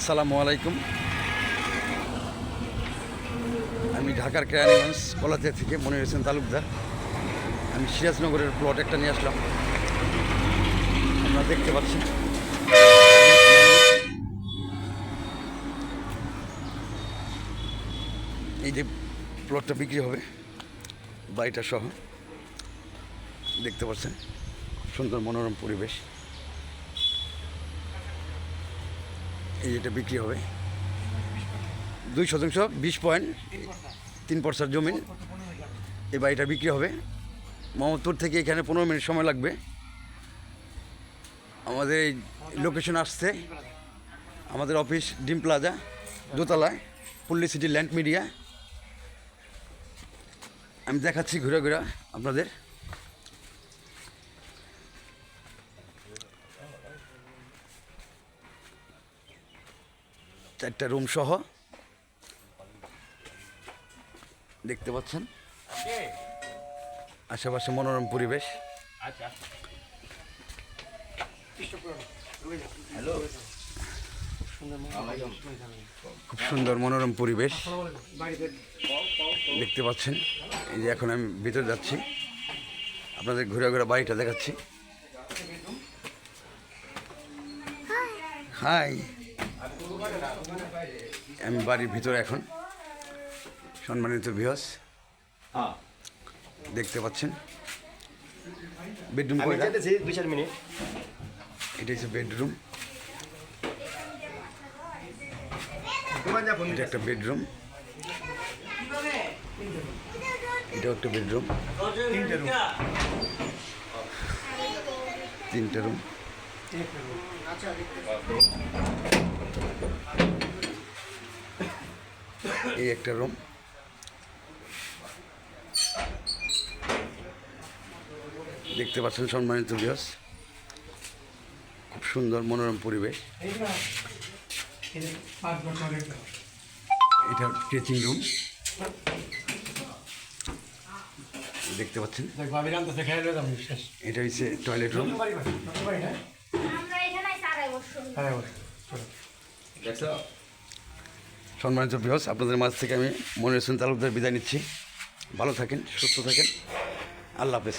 আসসালামু আলাইকুম। আমি ঢাকার কেরানীগঞ্জ কলাতিয়া থেকে মনির হোসেন তালুকদার। আমি সিরাজনগরের প্লট একটা নিয়ে আসলাম। আপনারা দেখতে পাচ্ছেন। এই যে প্লটটা বিক্রি হবে, বাড়িটা সহ। দেখতে পাচ্ছেন, সুন্দর মনোরম পরিবেশ। এই এটা বিক্রি হবে। দুই শতাংশ, বিশ পয়েন্ট, তিন পয়সার জমিন এই বাড়িটা বিক্রি হবে। মোহাম্মদপুর থেকে এখানে পনেরো মিনিট সময় লাগবে। আমাদের এই লোকেশন আসছে। আমাদের অফিস ডিম প্লাজা, দোতলায়, পুল্লি সিটি ল্যান্ড মিডিয়া। আমি দেখাচ্ছি ঘুরে ঘুরে আপনাদের। চারটা রুম সহ। দেখতে পাচ্ছেন? আশেপাশে মনোরম পরিবেশ। খুব সুন্দর মনোরম পরিবেশ। দেখতে পাচ্ছেন? এই যে এখন আমি ভিতরে যাচ্ছি। আপনাদের ঘুরে ঘুরে বাড়িটা দেখাচ্ছি। হাই আমি বাড়ির ভিতরে এখন। সম্মানিত বিহস দেখতে পাচ্ছেন? Bedroom minute. এটা হচ্ছে বেডরুম এটা একটা বেডরুম এটাও একটা বেডরুম তিনটে রুম তিনটে রুম এই একটা রুম দেখতে পাচ্ছেন সম্মানিত বিহস খুব সুন্দর মনোরম পরিবেশ। এটা ড্রেসিং রুম দেখতে পাচ্ছেন? এটা হচ্ছে টয়লেট রুম হ্যাঁ সম্মানিত বৃহস আপনাদের মাঝ থেকে আমি মনির হোসেন তালুকদার বিদায় নিচ্ছি। ভালো থাকেন, সুস্থ থাকেন। আল্লাহ হাফেজ।